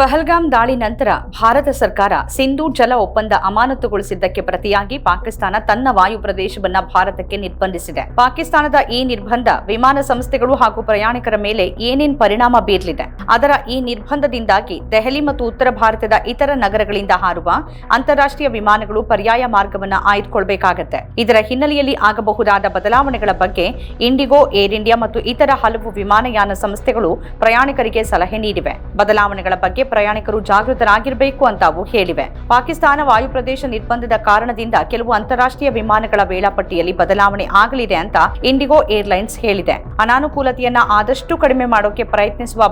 ಪಹಲ್ಗಾಮ್ ದಾಳಿ ನಂತರ ಭಾರತ ಸರ್ಕಾರ ಸಿಂಧೂ ಜಲ ಒಪ್ಪಂದ ಅಮಾನತುಗೊಳಿಸಿದ್ದಕ್ಕೆ ಪ್ರತಿಯಾಗಿ ಪಾಕಿಸ್ತಾನ ತನ್ನ ವಾಯು ಪ್ರದೇಶವನ್ನ ಭಾರತಕ್ಕೆ ನಿರ್ಬಂಧಿಸಿದೆ. ಪಾಕಿಸ್ತಾನದ ಈ ನಿರ್ಬಂಧ ವಿಮಾನ ಸಂಸ್ಥೆಗಳು ಹಾಗೂ ಪ್ರಯಾಣಿಕರ ಮೇಲೆ ಏನೇನ್ ಪರಿಣಾಮ ಬೀರಲಿದೆ? ಅದರ ಈ ನಿರ್ಬಂಧದಿಂದಾಗಿ ದೆಹಲಿ ಮತ್ತು ಉತ್ತರ ಭಾರತದ ಇತರ ನಗರಗಳಿಂದ ಹಾರುವ ಅಂತಾರಾಷ್ಟ್ರೀಯ ವಿಮಾನಗಳು ಪರ್ಯಾಯ ಮಾರ್ಗವನ್ನ ಆಯ್ದುಕೊಳ್ಬೇಕಾಗತ್ತೆ. ಇದರ ಹಿನ್ನೆಲೆಯಲ್ಲಿ ಆಗಬಹುದಾದ ಬದಲಾವಣೆಗಳ ಬಗ್ಗೆ ಇಂಡಿಗೋ, ಏರ್ ಇಂಡಿಯಾ ಮತ್ತು ಇತರ ಹಲವು ವಿಮಾನಯಾನ ಸಂಸ್ಥೆಗಳು ಪ್ರಯಾಣಿಕರಿಗೆ ಸಲಹೆ ನೀಡಿವೆ. ಬದಲಾವಣೆಗಳ ಬಗ್ಗೆ ಪ್ರಯಾಣಿಕರು ಜಾಗೃತರಾಗಿರಬೇಕು ಅಂತ ಅವು ಹೇಳಿವೆ. ಪಾಕಿಸ್ತಾನ ವಾಯುಪ್ರದೇಶ ನಿರ್ಬಂಧದ ಕಾರಣದಿಂದ ಕೆಲವು ಅಂತಾರಾಷ್ಟ್ರೀಯ ವಿಮಾನಗಳ ವೇಳಾಪಟ್ಟಿಯಲ್ಲಿ ಬದಲಾವಣೆ ಆಗಲಿದೆ ಅಂತ ಇಂಡಿಗೋ ಏರ್ಲೈನ್ಸ್ ಹೇಳಿದೆ. ಅನಾನುಕೂಲತೆಯನ್ನ ಆದಷ್ಟು ಕಡಿಮೆ ಮಾಡೋಕೆ ಪ್ರಯತ್ನಿಸುವ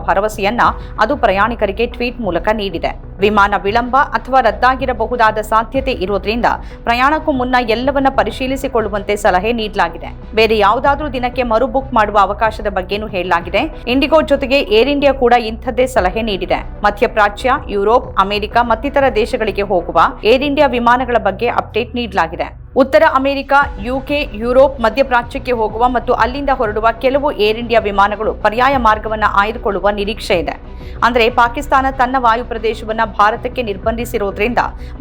ಭರವಸೆಯನ್ನ ಅದು ಪ್ರಯಾಣಿಕರಿಗೆ ಟ್ವೀಟ್ ಮೂಲಕ ನೀಡಿದೆ. ವಿಮಾನ ವಿಳಂಬ ಅಥವಾ ರದ್ದಾಗಿರಬಹುದಾದ ಸಾಧ್ಯತೆ ಇರುವುದರಿಂದ ಪ್ರಯಾಣಕ್ಕೂ ಮುನ್ನ ಎಲ್ಲವನ್ನ ಪರಿಶೀಲಿಸಿಕೊಳ್ಳುವಂತೆ ಸಲಹೆ ನೀಡಲಾಗಿದೆ. ಬೇರೆ ಯಾವುದಾದ್ರೂ ದಿನಕ್ಕೆ ಮರು ಬುಕ್ ಮಾಡುವ ಅವಕಾಶದ ಬಗ್ಗೆನೂ ಹೇಳಲಾಗಿದೆ. ಇಂಡಿಗೋ ಜೊತೆಗೆ ಏರ್ ಇಂಡಿಯಾ ಕೂಡ ಇಂಥದ್ದೇ ಸಲಹೆ ನೀಡಿದೆ. ಮಧ್ಯಪ್ರಾಚ್ಯ, ಯುರೋಪ್, ಅಮೆರಿಕ ಮತ್ತಿತರ ದೇಶಗಳಿಗೆ ಹೋಗುವ ಏರ್ ಇಂಡಿಯಾ ವಿಮಾನಗಳ ಬಗ್ಗೆ ಅಪ್ಡೇಟ್ ನೀಡಲಾಗಿದೆ. ಉತ್ತರ ಅಮೆರಿಕ, ಯುಕೆ, ಯುರೋಪ್, ಮಧ್ಯಪ್ರಾಚ್ಯಕ್ಕೆ ಹೋಗುವ ಮತ್ತು ಅಲ್ಲಿಂದ ಹೊರಡುವ ಕೆಲವು ಏರ್ ಇಂಡಿಯಾ ವಿಮಾನಗಳು ಪರ್ಯಾಯ ಮಾರ್ಗವನ್ನು ಆಯ್ದುಕೊಳ್ಳುವ ನಿರೀಕ್ಷೆ ಇದೆ. ಅಂದರೆ ಪಾಕಿಸ್ತಾನ ತನ್ನ ವಾಯು ಪ್ರದೇಶವನ್ನು ಭಾರತಕ್ಕೆ ನಿರ್ಬಂಧಿಸಿರುವುದರಿಂದ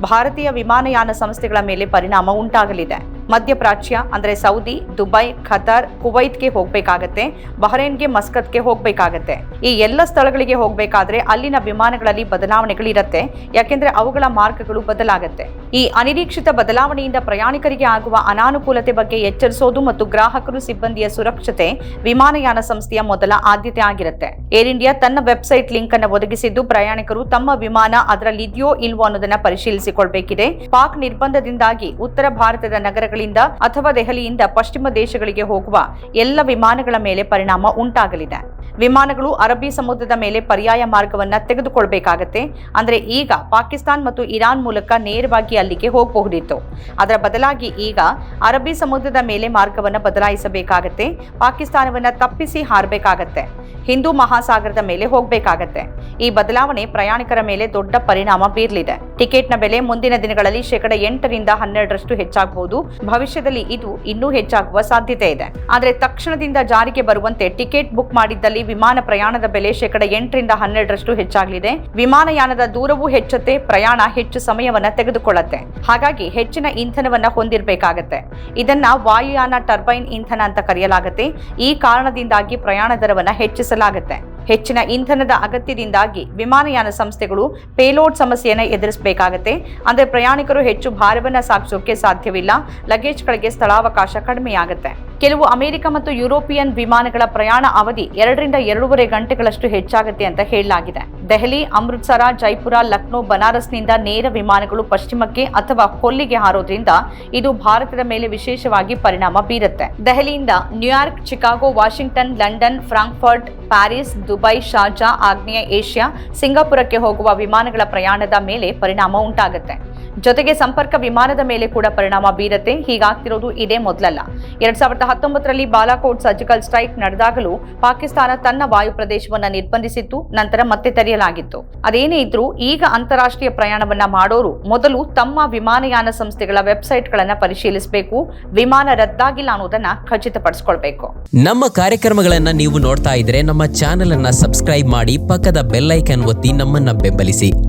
ಭಾರತೀಯ ವಿಮಾನಯಾನ ಸಂಸ್ಥೆಗಳ ಮೇಲೆ ಪರಿಣಾಮ ಉಂಟಾಗಲಿದೆ. ಮಧ್ಯಪ್ರಾಚ್ಯ, ಅಂದರೆ ಸೌದಿ, ದುಬೈ, ಖತಾರ್, ಕುವೈತ್ಗೆ ಹೋಗಬೇಕಾಗತ್ತೆ, ಬಹರೇನ್ಗೆ ಮಸ್ಕತ್ಗೆ ಹೋಗಬೇಕಾಗತ್ತೆ. ಈ ಎಲ್ಲ ಸ್ಥಳಗಳಿಗೆ ಹೋಗಬೇಕಾದ್ರೆ ಅಲ್ಲಿನ ವಿಮಾನಗಳಲ್ಲಿ ಬದಲಾವಣೆಗಳಿರತ್ತೆ, ಯಾಕೆಂದರೆ ಅವುಗಳ ಮಾರ್ಗಗಳು ಬದಲಾಗತ್ತೆ. ಈ ಅನಿರೀಕ್ಷಿತ ಬದಲಾವಣೆಯಿಂದ ಪ್ರಯಾಣಿಕರಿಗೆ ಆಗುವ ಅನಾನುಕೂಲತೆ ಬಗ್ಗೆ ಎಚ್ಚರಿಸೋದು ಮತ್ತು ಗ್ರಾಹಕರು ಸಿಬ್ಬಂದಿಯ ಸುರಕ್ಷತೆ ವಿಮಾನಯಾನ ಸಂಸ್ಥೆಯ ಮೊದಲ ಆದ್ಯತೆ ಆಗಿರುತ್ತೆ. ಏರ್ ಇಂಡಿಯಾ ತನ್ನ ವೆಬ್ಸೈಟ್ ಲಿಂಕ್ ಅನ್ನು ಒದಗಿಸಿದ್ದು, ಪ್ರಯಾಣಿಕರು ತಮ್ಮ ವಿಮಾನ ಅದರಲ್ಲಿದೆಯೋ ಇಲ್ವೋ ಅನ್ನೋದನ್ನ ಪರಿಶೀಲಿಸಿಕೊಳ್ಬೇಕಿದೆ. ಪಾಕ್ ನಿರ್ಬಂಧದಿಂದಾಗಿ ಉತ್ತರ ಭಾರತದ ನಗರಗಳಿಂದ ಅಥವಾ ದೆಹಲಿಯಿಂದ ಪಶ್ಚಿಮ ದೇಶಗಳಿಗೆ ಹೋಗುವ ಎಲ್ಲ ವಿಮಾನಗಳ ಮೇಲೆ ಪರಿಣಾಮ ಉಂಟಾಗಲಿದೆ. ವಿಮಾನಗಳು ಅರಬ್ಬಿ ಸಮುದ್ರದ ಮೇಲೆ ಪರ್ಯಾಯ ಮಾರ್ಗವನ್ನ ತೆಗೆದುಕೊಳ್ಬೇಕಾಗತ್ತೆ. ಅಂದ್ರೆ ಈಗ ಪಾಕಿಸ್ತಾನ್ ಮತ್ತು ಇರಾನ್ ಮೂಲಕ ನೇರವಾಗಿ ಅಲ್ಲಿಗೆ ಹೋಗಬಹುದಿತ್ತು. ಅದರ ಬದಲಾಗಿ ಈಗ ಅರಬ್ಬಿ ಸಮುದ್ರದ ಮೇಲೆ ಮಾರ್ಗವನ್ನ ಬದಲಾಯಿಸಬೇಕಾಗತ್ತೆ, ಪಾಕಿಸ್ತಾನವನ್ನ ತಪ್ಪಿಸಿ ಹಾರಬೇಕಾಗತ್ತೆ, ಹಿಂದೂ ಮಹಾಸಾಗರದ ಮೇಲೆ ಹೋಗಬೇಕಾಗತ್ತೆ. ಈ ಬದಲಾವಣೆ ಪ್ರಯಾಣಿಕರ ಮೇಲೆ ದೊಡ್ಡ ಪರಿಣಾಮ ಬೀರಲಿದೆ. ಟಿಕೆಟ್ನ ಬೆಲೆ ಮುಂದಿನ ದಿನಗಳಲ್ಲಿ ಶೇಕಡ ಎಂಟರಿಂದ ಹನ್ನೆರಡರಷ್ಟು ಹೆಚ್ಚಾಗಬಹುದು. ಭವಿಷ್ಯದಲ್ಲಿ ಇದು ಇನ್ನೂ ಹೆಚ್ಚಾಗುವ ಸಾಧ್ಯತೆ ಇದೆ. ಆದರೆ ತಕ್ಷಣದಿಂದ ಜಾರಿಗೆ ಬರುವಂತೆ ಟಿಕೆಟ್ ಬುಕ್ ಮಾಡಿದ್ದಲ್ಲಿ ವಿಮಾನ ಪ್ರಯಾಣದ ಬೆಲೆ ಶೇಕಡ ಎಂಟರಿಂದ ಹನ್ನೆರಡರಷ್ಟು ಹೆಚ್ಚಾಗಲಿದೆ. ವಿಮಾನಯಾನದ ದೂರವೂ ಹೆಚ್ಚುತ್ತೆ, ಪ್ರಯಾಣ ಹೆಚ್ಚು ಸಮಯವನ್ನ ತೆಗೆದುಕೊಳ್ಳುತ್ತೆ. ಹಾಗಾಗಿ ಹೆಚ್ಚಿನ ಇಂಧನವನ್ನ ಹೊಂದಿರಬೇಕಾಗತ್ತೆ. ಇದನ್ನ ವಾಯುಯಾನ ಟರ್ಬೈನ್ ಇಂಧನ ಅಂತ ಕರೆಯಲಾಗುತ್ತೆ. ಈ ಕಾರಣದಿಂದಾಗಿ ಪ್ರಯಾಣ ದರವನ್ನ ಹೆಚ್ಚಿಸಲಾಗುತ್ತೆ. ಹೆಚ್ಚಿನ ಇಂಧನದ ಅಗತ್ಯದಿಂದಾಗಿ ವಿಮಾನಯಾನ ಸಂಸ್ಥೆಗಳು ಪೇಲೋಡ್ ಸಮಸ್ಯೆಯನ್ನು ಎದುರಿಸಬೇಕಾಗತ್ತೆ. ಅಂದರೆ ಪ್ರಯಾಣಿಕರು ಹೆಚ್ಚು ಭಾರವನ್ನು ಸಾಗಿಸೋಕೆ ಸಾಧ್ಯವಿಲ್ಲ. ಲಗೇಜ್ಗಳಿಗೆ ಸ್ಥಳಾವಕಾಶ ಕಡಿಮೆಯಾಗುತ್ತೆ. ಕೆಲವು ಅಮೆರಿಕ ಮತ್ತು ಯುರೋಪಿಯನ್ ವಿಮಾನಗಳ ಪ್ರಯಾಣ ಅವಧಿ ಎರಡರಿಂದ ಎರಡೂವರೆ ಗಂಟೆಗಳಷ್ಟು ಹೆಚ್ಚಾಗುತ್ತೆ ಅಂತ ಹೇಳಲಾಗಿದೆ. ದೆಹಲಿ, ಅಮೃತ್ಸರ, ಜೈಪುರ, ಲಕ್ನೋ, ಬನಾರಸ್ನಿಂದ ನೇರ ವಿಮಾನಗಳು ಪಶ್ಚಿಮಕ್ಕೆ ಅಥವಾ ಕೊಲ್ಲಿಗೆ ಹಾರೋದ್ರಿಂದ ಇದು ಭಾರತದ ಮೇಲೆ ವಿಶೇಷವಾಗಿ ಪರಿಣಾಮ ಬೀರುತ್ತೆ. ದೆಹಲಿಯಿಂದ New York, Chicago, Washington, London, Frankfurt, Paris, Dubai, Sharjah, ಆಗ್ನೇಯ ಏಷ್ಯಾ, ಸಿಂಗಾಪುರಕ್ಕೆ ಹೋಗುವ ವಿಮಾನಗಳ ಪ್ರಯಾಣದ ಮೇಲೆ ಪರಿಣಾಮ ಉಂಟಾಗುತ್ತೆ. ಜೊತೆಗೆ ಸಂಪರ್ಕ ವಿಮಾನದ ಮೇಲೆ ಕೂಡ ಪರಿಣಾಮ ಬೀರುತ್ತೆ. ಹೀಗಾಗ್ತಿರೋದು ಇದೇ ಮೊದಲಲ್ಲ. ಎರಡ್ ಸಾವಿರದ ಹತ್ತೊಂಬತ್ತರಲ್ಲಿ ಬಾಲಾಕೋಟ್ ಸರ್ಜಿಕಲ್ ಸ್ಟ್ರೈಕ್ ನಡೆದಾಗಲೂ ಪಾಕಿಸ್ತಾನ ತನ್ನ ವಾಯು ಪ್ರದೇಶವನ್ನು ನಿರ್ಬಂಧಿಸಿತ್ತು, ನಂತರ ಮತ್ತೆ ತೆರೆಯಲಾಗಿತ್ತು. ಅದೇನೇ ಇದ್ರೂ ಈಗ ಅಂತಾರಾಷ್ಟ್ರೀಯ ಪ್ರಯಾಣವನ್ನ ಮಾಡೋರು ಮೊದಲು ತಮ್ಮ ವಿಮಾನಯಾನ ಸಂಸ್ಥೆಗಳ ವೆಬ್ಸೈಟ್ಗಳನ್ನು ಪರಿಶೀಲಿಸಬೇಕು, ವಿಮಾನ ರದ್ದಾಗಿಲ್ಲ ಅನ್ನೋದನ್ನ ಖಚಿತಪಡಿಸಿಕೊಳ್ಬೇಕು. ನಮ್ಮ ಕಾರ್ಯಕ್ರಮಗಳನ್ನ ನೀವು ನೋಡ್ತಾ ಇದ್ರೆ ನಮ್ಮ ಚಾನೆಲ್ ಅನ್ನ ಸಬ್ಸ್ಕ್ರೈಬ್ ಮಾಡಿ ಪಕ್ಕದ ಬೆಲ್ಲೈಕನ್ ಒತ್ತಿ ನಮ್ಮನ್ನ ಬೆಂಬಲಿಸಿ.